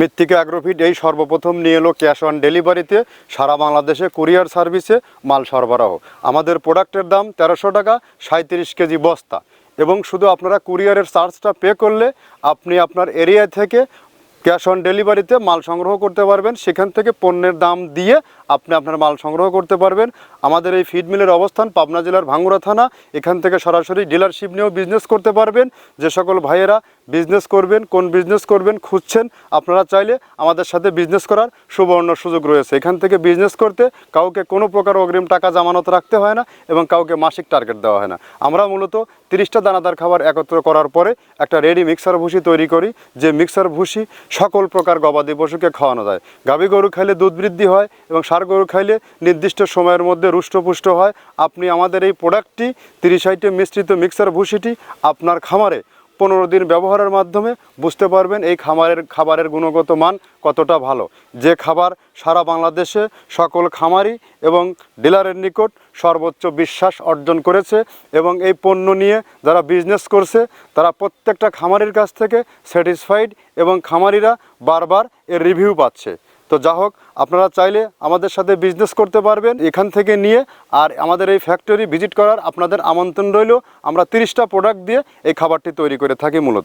মৃত্তিকা অ্যাগ্রোফিট এই সর্বপ্রথম নিয়ে এলো ক্যাশ অন ডেলিভারিতে, সারা বাংলাদেশে কুরিয়ার সার্ভিসে মাল সরবরাহ। আমাদের প্রোডাক্টের দাম তেরোশো টাকা সাঁত্রিশ কেজি বস্তা। এবং শুধু আপনারা কুরিয়ারের চার্জটা পে করলে আপনি আপনার এরিয়া থেকে ক্যাশ অন ডেলিভারিতে মাল সংগ্রহ করতে পারবেন। সেখান থেকে পণ্যের দাম দিয়ে আপনি আপনার মাল সংগ্রহ করতে পারবেন। আমাদের এই ফিড মিলের অবস্থান পাবনা জেলার ভাঙ্গুড়া থানা। এখান থেকে সরাসরি ডিলারশিপ নিয়েও বিজনেস করতে পারবেন। যে সকল ভাইয়েরা বিজনেস করবেন, কোন বিজনেস করবেন, খুঁজছেন, আপনারা চাইলে আমাদের সাথে বিজনেস করার সুবর্ণ সুযোগ রয়েছে। এখান থেকে বিজনেস করতে কাউকে কোনো প্রকার অগ্রিম টাকা জামানত রাখতে হয় না এবং কাউকে মাসিক টার্গেট দেওয়া হয় না। আমরা মূলত তিরিশটা দানাদার খাবার একত্র করার পরে একটা রেডি মিক্সার ভুসি তৈরি করি। যে মিক্সার ভুসি সকল প্রকার গবাদি পশুকে খাওয়ানো যায়। গাভী গরু খাইলে দুধ বৃদ্ধি হয় এবং সার গরু খাইলে নির্দিষ্ট সময়ের মধ্যে রুষ্টপুষ্ট হয়। আপনি আমাদের এই প্রোডাক্টটি তিরিশ আইটেম মিশ্রিত মিক্সার ভুসিটি আপনার খামারে পনেরো দিন ব্যবহারের মাধ্যমে বুঝতে পারবেন এই খামারের, খাবারের গুণগত মান কতটা ভালো। যে খাবার সারা বাংলাদেশে সকল খামারি এবং ডিলারের নিকট সর্বোচ্চ বিশ্বাস অর্জন করেছে এবং এই পণ্য নিয়ে যারা বিজনেস করছে, তারা প্রত্যেকটা খামারির কাছ থেকে স্যাটিসফাইড এবং খামারিরা বারবার এর রিভিউ পাচ্ছে। তো যা হোক, আপনারা চাইলে আমাদের সাথে বিজনেস করতে পারবেন এখান থেকে নিয়ে, আর আমাদের এই ফ্যাক্টরি ভিজিট করার আপনাদের আমন্ত্রণ রইল। আমরা তিরিশটা প্রোডাক্ট দিয়ে এই খাবারটি তৈরি করে থাকি মূলত।